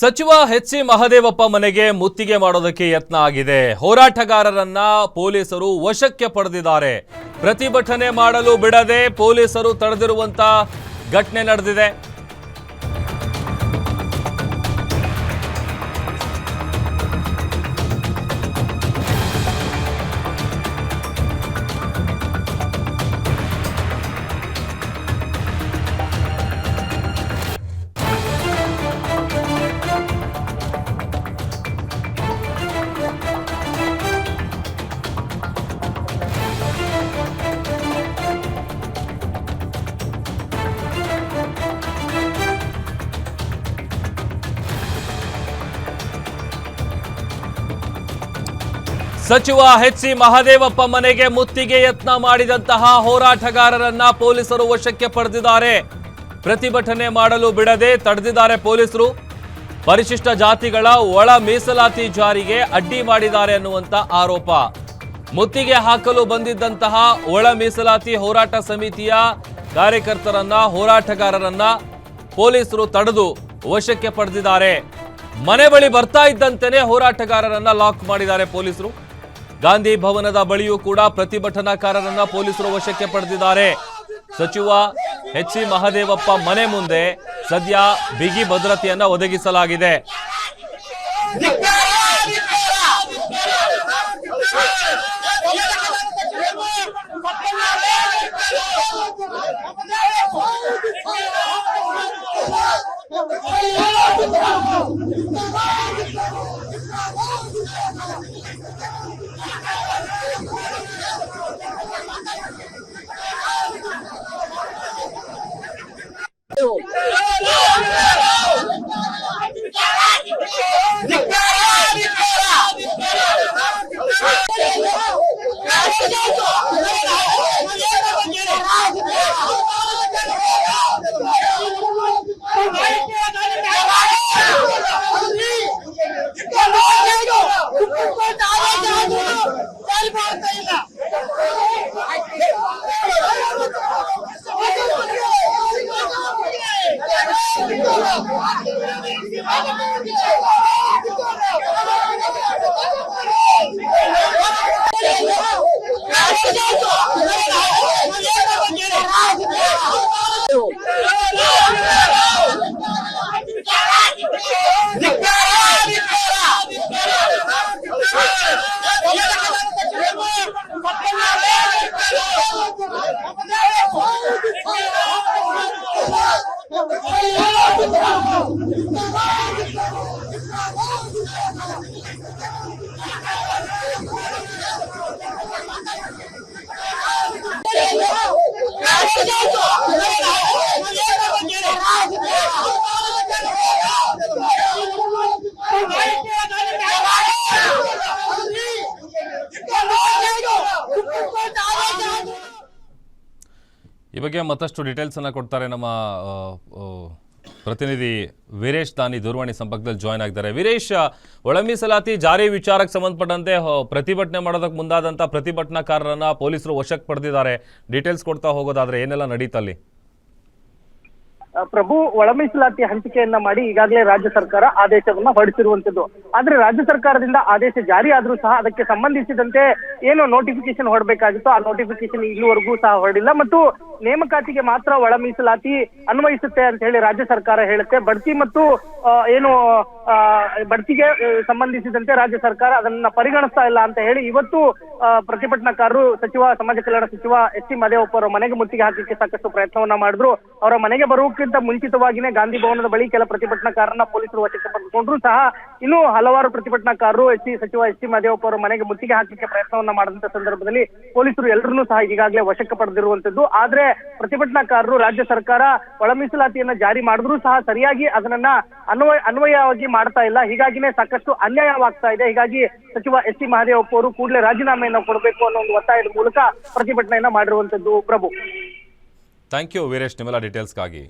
ಸಚಿವ H C Mahadevappa ಮನೆಗೆ ಮುತ್ತಿಗೆ ಮಾಡೋದಕ್ಕೆ ಯತ್ನ ಆಗಿದೆ. ಹೋರಾಟಗಾರರನ್ನ ಪೊಲೀಸರು ವಶಕ್ಕೆ ಪಡೆದಿದ್ದಾರೆ. ಪ್ರತಿಭಟನೆ ಮಾಡಲು ಬಿಡದೆ ಪೊಲೀಸರು ತಡೆದಿರುವಂತ ಘಟನೆ ನಡೆದಿದೆ. ಸಚಿವ ಎಚ್ ಸಿ ಮಹದೇವಪ್ಪ ಮನೆಗೆ ಮುತ್ತಿಗೆ ಯತ್ನ ಮಾಡಿದಂತಹ ಹೋರಾಟಗಾರರನ್ನ ಪೊಲೀಸರು ವಶಕ್ಕೆ ಪಡೆದಿದ್ದಾರೆ. ಪ್ರತಿಭಟನೆ ಮಾಡಲು ಬಿಡದೆ ತಡೆದಿದ್ದಾರೆ ಪೊಲೀಸರು. ಪರಿಶಿಷ್ಟ ಜಾತಿಗಳ ಒಳ ಮೀಸಲಾತಿ ಜಾರಿಗೆ ಅಡ್ಡಿ ಮಾಡಿದ್ದಾರೆ ಅನ್ನುವಂತ ಆರೋಪ. ಮುತ್ತಿಗೆ ಹಾಕಲು ಬಂದಿದ್ದಂತಹ ಒಳ ಮೀಸಲಾತಿ ಹೋರಾಟ ಸಮಿತಿಯ ಕಾರ್ಯಕರ್ತರನ್ನ, ಹೋರಾಟಗಾರರನ್ನ ಪೊಲೀಸರು ತಡೆದು ವಶಕ್ಕೆ ಪಡೆದಿದ್ದಾರೆ. ಮನೆ ಬಳಿ ಬರ್ತಾ ಇದ್ದಂತೆಯೇ ಹೋರಾಟಗಾರರನ್ನ ಲಾಕ್ ಮಾಡಿದ್ದಾರೆ ಪೊಲೀಸರು. ಗಾಂಧಿ ಭವನದ ಬಳಿಯೂ ಕೂಡ ಪ್ರತಿಭಟನಾಕಾರರನ್ನ ಪೊಲೀಸರು ವಶಕ್ಕೆ ಪಡೆದಿದ್ದಾರೆ. ಸಚಿವ ಎಚ್ ಸಿ ಮಹದೇವಪ್ಪ ಮನೆ ಮುಂದೆ ಸದ್ಯ ಬಿಗಿ ಭದ್ರತೆಯನ್ನ ಒದಗಿಸಲಾಗಿದೆ. Bill. Oh, ಈ ಬಗ್ಗೆ ಮತ್ತಷ್ಟು ಡೀಟೇಲ್ಸ್ ಅನ್ನ ಕೊಡ್ತಾರೆ ನಮ್ಮ ಪ್ರತಿನಿಧಿ ವೀರೇಶ್ ದಾನಿ ದೂರವಾಣಿ ಸಂಪರ್ಕದಲ್ಲಿ ಜಾಯ್ನ್ ಆಗಿದ್ದಾರೆ. ವೀರೇಶ್ ಒಳ ಮೀಸಲಾತಿ ಜಾರಿ ವಿಚಾರಕ್ಕೆ ಸಂಬಂಧಪಟ್ಟಂತೆ ಪ್ರತಿಭಟನೆ ಮಾಡೋದಕ್ಕೆ ಮುಂದಾದಂಥ ಪ್ರತಿಭಟನಾಕಾರರನ್ನ ಪೊಲೀಸರು ವಶಕ್ಕೆ ಪಡೆದಿದ್ದಾರೆ. ಡೀಟೇಲ್ಸ್ ಕೊಡ್ತಾ ಹೋಗೋದಾದ್ರೆ ಏನೆಲ್ಲ ನಡೀತಲ್ಲಿ? ಪ್ರಭು ಒಳ ಮೀಸಲಾತಿ ಹಂಚಿಕೆಯನ್ನ ಮಾಡಿ ಈಗಾಗಲೇ ರಾಜ್ಯ ಸರ್ಕಾರ ಆದೇಶವನ್ನ ಹೊರಡಿಸಿರುವಂತದ್ದು ಆದ್ರೆ ರಾಜ್ಯ ಸರ್ಕಾರದಿಂದ ಆದೇಶ ಜಾರಿ ಆದ್ರೂ ಸಹ ಅದಕ್ಕೆ ಸಂಬಂಧಿಸಿದಂತೆ ಏನು ನೋಟಿಫಿಕೇಶನ್ ಹೊರಡಬೇಕಾಗಿತ್ತು ಆ ನೋಟಿಫಿಕೇಶನ್ ಇಲ್ಲಿವರೆಗೂ ಸಹ ಹೊರಡಿಲ್ಲ. ಮತ್ತು ನೇಮಕಾತಿಗೆ ಮಾತ್ರ ಒಳ ಮೀಸಲಾತಿ ಅನ್ವಯಿಸುತ್ತೆ ಅಂತ ಹೇಳಿ ರಾಜ್ಯ ಸರ್ಕಾರ ಹೇಳುತ್ತೆ. ಬಡ್ತಿ ಮತ್ತು ಏನು ಬಡ್ತಿಗೆ ಸಂಬಂಧಿಸಿದಂತೆ ರಾಜ್ಯ ಸರ್ಕಾರ ಅದನ್ನ ಪರಿಗಣಿಸ್ತಾ ಇಲ್ಲ ಅಂತ ಹೇಳಿ ಇವತ್ತು ಪ್ರತಿಭಟನಾಕಾರರು ಸಚಿವ, ಸಮಾಜ ಕಲ್ಯಾಣ ಸಚಿವ ಎಸ್ ಟಿ ಮದೇವಪ್ಪ ಅವರ ಮನೆಗೆ ಮುತ್ತಿಗೆ ಹಾಕಲಿಕ್ಕೆ ಸಾಕಷ್ಟು ಪ್ರಯತ್ನವನ್ನ ಮಾಡಿದ್ರು. ಅವರ ಮನೆಗೆ ಬರುವುದಕ್ಕಿಂತ ಮುಂಚಿತವಾಗಿನೇ ಗಾಂಧಿ ಭವನದ ಬಳಿ ಕೆಲ ಪ್ರತಿಭಟನಾಕಾರರನ್ನ ಪೊಲೀಸರು ವಶಕ್ಕೆ ಪಡೆದುಕೊಂಡ್ರು. ಸಹ ಇನ್ನು ಹಲವಾರು ಪ್ರತಿಭಟನಾಕಾರರು ಎಸ್ ಸಿ ಸಚಿವ ಎಸ್ ಟಿ ಮಹದೇವಪ್ಪ ಅವರ ಮನೆಗೆ ಮುತ್ತಿಗೆ ಹಾಕಲಿಕ್ಕೆ ಪ್ರಯತ್ನವನ್ನ ಮಾಡಿದಂತ ಸಂದರ್ಭದಲ್ಲಿ ಪೊಲೀಸರು ಎಲ್ಲರನ್ನೂ ಸಹ ಈಗಾಗಲೇ ವಶಕ್ಕೆ ಪಡೆದಿರುವಂತದ್ದು. ಆದ್ರೆ ಪ್ರತಿಭಟನಾಕಾರರು ರಾಜ್ಯ ಸರ್ಕಾರ ಒಳ ಮೀಸಲಾತಿಯನ್ನ ಜಾರಿ ಮಾಡಿದ್ರು ಸಹ ಸರಿಯಾಗಿ ಅದನ್ನ ಅನ್ವಯ, ಅನ್ವಯವಾಗಿ ಮಾಡ್ತಾ ಇಲ್ಲ. ಹೀಗಾಗಿನೇ ಸಾಕಷ್ಟು ಅನ್ಯಾಯವಾಗ್ತಾ ಇದೆ. ಹೀಗಾಗಿ ಸಚಿವ ಎಸ್ ಟಿ ಮಹದೇವಪ್ಪ ಅವರು ಕೂಡಲೇ ರಾಜೀನಾಮೆಯನ್ನ ಕೊಡಬೇಕು ಅನ್ನೋ ಒಂದು ಒತ್ತಾಯದ ಮೂಲಕ ಪ್ರತಿಭಟನೆಯನ್ನ ಮಾಡಿರುವಂತದ್ದು ಪ್ರಭು. ಥ್ಯಾಂಕ್ ಯು ವೀರೇಶ್ ನಿಮ್ಮೆಲ್ಲ ಡೀಟೇಲ್ಸ್ಗಾಗಿ